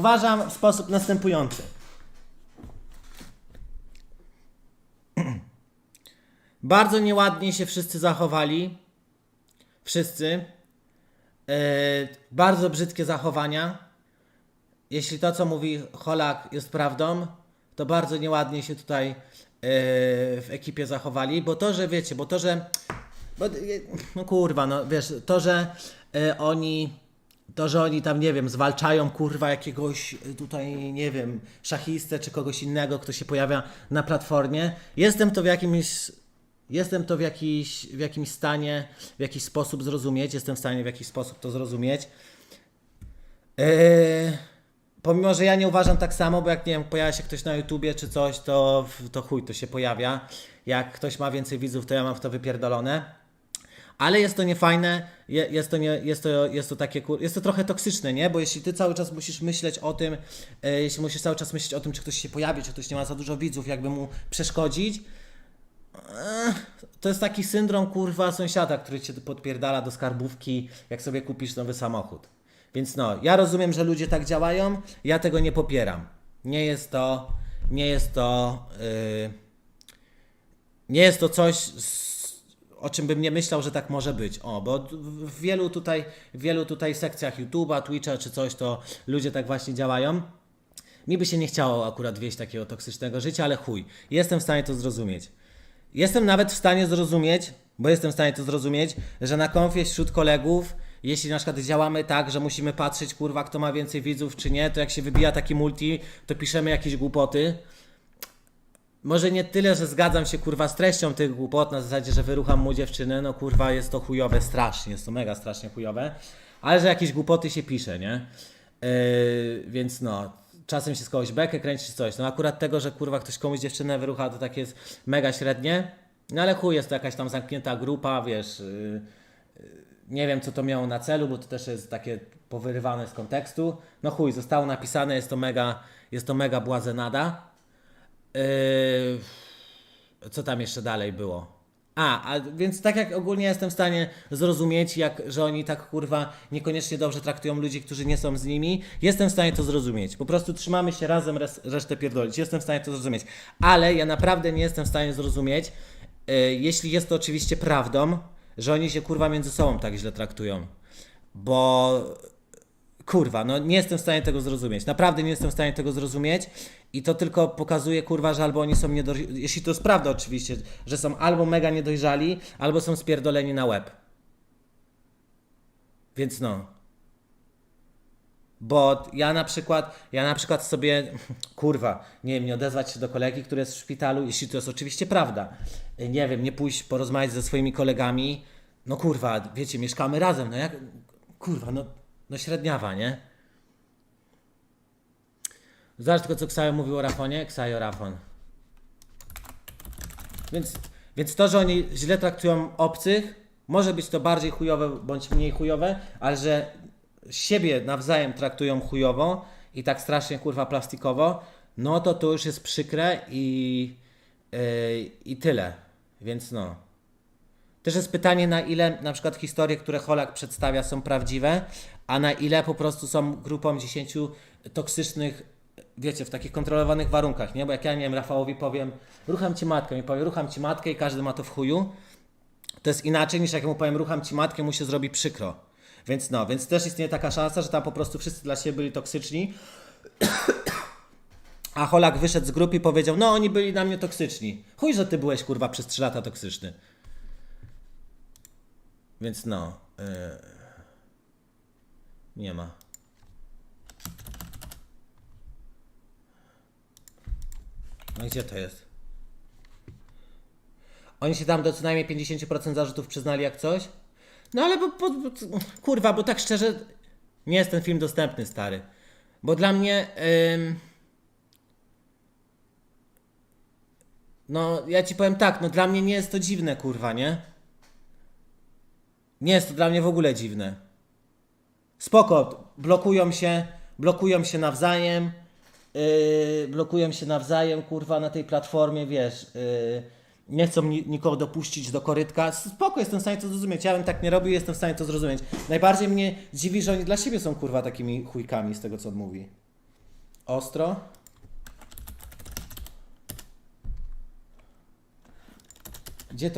Uważam w sposób następujący. Bardzo nieładnie się wszyscy zachowali. Wszyscy. E, bardzo brzydkie zachowania. Jeśli to, co mówi Holak, jest prawdą, to bardzo nieładnie się tutaj e, w ekipie zachowali, bo to, że wiecie, bo to, że. Bo, e, no kurwa, no wiesz, to, że e, oni. To, że oni tam, nie wiem, zwalczają kurwa jakiegoś e, tutaj, nie wiem, szachistę czy kogoś innego, kto się pojawia na platformie. Jestem to w jakimś Jestem to w, jakiś, w jakimś stanie, w jakiś sposób zrozumieć. Jestem w stanie w jakiś sposób to zrozumieć. Eee, pomimo, że ja nie uważam tak samo, bo jak nie wiem, pojawia się ktoś na YouTubie czy coś, to, to chuj, to się pojawia. Jak ktoś ma więcej widzów, to ja mam w to wypierdolone. Ale jest to niefajne, je- jest to, nie, jest to, jest to takie, jest to trochę toksyczne, nie? Bo jeśli ty cały czas musisz myśleć o tym, e, jeśli musisz cały czas myśleć o tym, czy ktoś się pojawi, czy ktoś nie ma za dużo widzów, jakby mu przeszkodzić, to jest taki syndrom kurwa sąsiada, który cię podpierdala do skarbówki, jak sobie kupisz nowy samochód. Więc no, ja rozumiem, że ludzie tak działają, ja tego nie popieram. Nie jest to, nie jest to, yy, nie jest to coś, o czym bym nie myślał, że tak może być. O, bo w wielu tutaj, w wielu tutaj sekcjach YouTube'a, Twitcha czy coś, to ludzie tak właśnie działają. Mi by się nie chciało akurat wieść takiego toksycznego życia, ale chuj, jestem w stanie to zrozumieć. Jestem nawet w stanie zrozumieć, bo jestem w stanie to zrozumieć, że na konfie wśród kolegów, jeśli na przykład działamy tak, że musimy patrzeć, kurwa, kto ma więcej widzów czy nie, to jak się wybija taki multi, to piszemy jakieś głupoty. Może nie tyle, że zgadzam się kurwa z treścią tych głupot, na zasadzie, że wyrucham mu dziewczynę, no kurwa jest to chujowe strasznie, jest to mega strasznie chujowe, ale że jakieś głupoty się pisze, nie? Yy, więc no, czasem się z kogoś bekę kręci czy coś. No akurat tego, że kurwa ktoś komuś dziewczynę wyrucha, to tak jest mega średnie. No ale chuj, jest to jakaś tam zamknięta grupa, wiesz. Yy, yy, nie wiem, co to miało na celu, bo to też jest takie powyrywane z kontekstu. No chuj, zostało napisane, jest to mega, jest to mega błazenada. Yy, co tam jeszcze dalej było? A, a więc tak jak ogólnie jestem w stanie zrozumieć, jak, że oni tak kurwa niekoniecznie dobrze traktują ludzi, którzy nie są z nimi, jestem w stanie to zrozumieć. Po prostu trzymamy się razem, res, resztę pierdolić. Jestem w stanie to zrozumieć. Ale ja naprawdę nie jestem w stanie zrozumieć, yy, jeśli jest to oczywiście prawdą, że oni się kurwa między sobą tak źle traktują. Bo Kurwa, no nie jestem w stanie tego zrozumieć. Naprawdę nie jestem w stanie tego zrozumieć. I to tylko pokazuje, kurwa, że albo oni są niedojrzali. Jeśli to jest prawda, oczywiście, że są albo mega niedojrzali, albo są spierdoleni na łeb. Więc no. Bo ja na przykład, ja na przykład sobie, kurwa, nie wiem, nie odezwać się do kolegi, który jest w szpitalu, jeśli to jest oczywiście prawda. Nie wiem, nie pójść porozmawiać ze swoimi kolegami. No kurwa, wiecie, mieszkamy razem, no jak, kurwa, no, no średniawa, nie? Zobacz tylko, co Ksajo mówił o Rafonie. Ksajo Rafon. Więc, więc to, że oni źle traktują obcych, może być to bardziej chujowe bądź mniej chujowe, ale że siebie nawzajem traktują chujowo i tak strasznie kurwa plastikowo, no to to już jest przykre i, yy, i tyle. Więc no. Też jest pytanie, na ile na przykład historie, które Holak przedstawia, są prawdziwe, a na ile po prostu są grupą 10 toksycznych, wiecie, w takich kontrolowanych warunkach, nie? Bo jak ja, nie wiem, Rafałowi powiem, rucham ci matkę, mi powie, rucham ci matkę i każdy ma to w chuju, to jest inaczej niż jak mu powiem, rucham ci matkę, mu się zrobi przykro. Więc no, więc też istnieje taka szansa, że tam po prostu wszyscy dla siebie byli toksyczni, a Holak wyszedł z grupy i powiedział, no oni byli dla mnie toksyczni. Chuj, że ty byłeś, kurwa, przez 3 lata toksyczny. Więc no. Yy... Nie ma. No gdzie to jest? Oni się tam do co najmniej 50% zarzutów przyznali jak coś? No ale bo, bo, bo kurwa, bo tak szczerze nie jest ten film dostępny, stary. Bo dla mnie ym... No, ja ci powiem tak, no dla mnie nie jest to dziwne, kurwa, nie? Nie jest to dla mnie w ogóle dziwne. Spoko, blokują się, blokują się nawzajem, yy, blokują się nawzajem, kurwa, na tej platformie, wiesz, yy, nie chcą ni nikogo dopuścić do korytka. Spoko, jestem w stanie to zrozumieć. Ja bym tak nie robił, jestem w stanie to zrozumieć. Najbardziej mnie dziwi, że oni dla siebie są, kurwa, takimi chujkami z tego, co on mówi. Ostro. Gdzie to